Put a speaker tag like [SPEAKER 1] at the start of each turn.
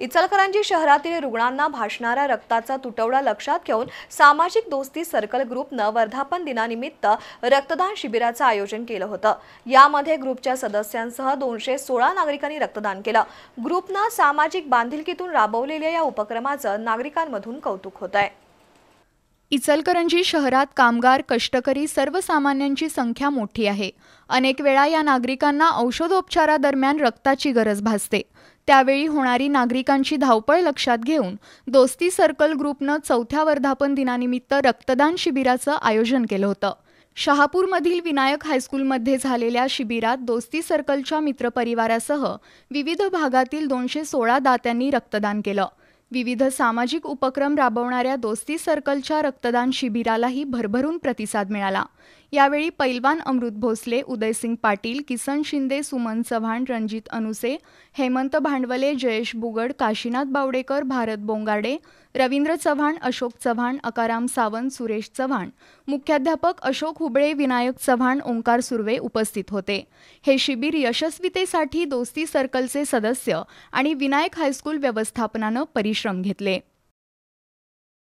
[SPEAKER 1] इचलकरंजी शहरातील रुग्णांना भासणाऱ्या रक्ताचा तुटवडा लक्षात घेऊन सामाजिक दोस्ती सर्कल ग्रुपनं वर्धापन दिनानिमित्त रक्तदान शिबिराचं आयोजन केलं होतं. यामध्ये ग्रुपच्या सदस्यांसह दोनशे सोळा नागरिकांनी रक्तदान केलं. ग्रुपनं सामाजिक बांधिलकीतून राबवलेल्या या उपक्रमाचं नागरिकांमधून कौतुक होत आहे
[SPEAKER 2] इचलकरंजी शहरात कामगार कष्टकरी सर्वसामान्यांची संख्या मोठी आहे. अनेक वेळा या नागरिकांना औषधोपचारादरम्यान रक्ताची गरज भासते. त्यावेळी होणारी नागरिकांची धावपळ लक्षात घेऊन दोस्ती सर्कल ग्रुपनं चौथ्या वर्धापन दिनानिमित्त रक्तदान शिबिराचं आयोजन केलं होतं. शहापूरमधील विनायक हायस्कूलमध्ये झालेल्या शिबिरात दोस्ती सर्कलच्या मित्रपरिवारासह विविध भागातील दोनशे सोळा दात्यांनी रक्तदान केलं. विविध सामाजिक उपक्रम राबवणाऱ्या दोस्ती सर्कलच्या रक्तदान शिबिरालाही भरभरून प्रतिसाद मिळाला. यावेळी पैलवान अमृत भोसले उदयसिंग पाटील किसन शिंदे सुमन चव्हाण रणजित अनुसे हेमंत भांडवले जयेश बुगड काशीनाथ बावडेकर भारत बोंगाडे रवींद्र चव्हाण अशोक चव्हाण अकाराम सावंत सुरेश चव्हाण. मुख्याध्यापक अशोक हुबळे विनायक चव्हाण ओंकार सुर्वे उपस्थित होते. हे शिबिर यशस्वीतेसाठी दोस्ती सर्कलचे सदस्य आणि विनायक हायस्कूल व्यवस्थापनानं परिश्रम घेतले.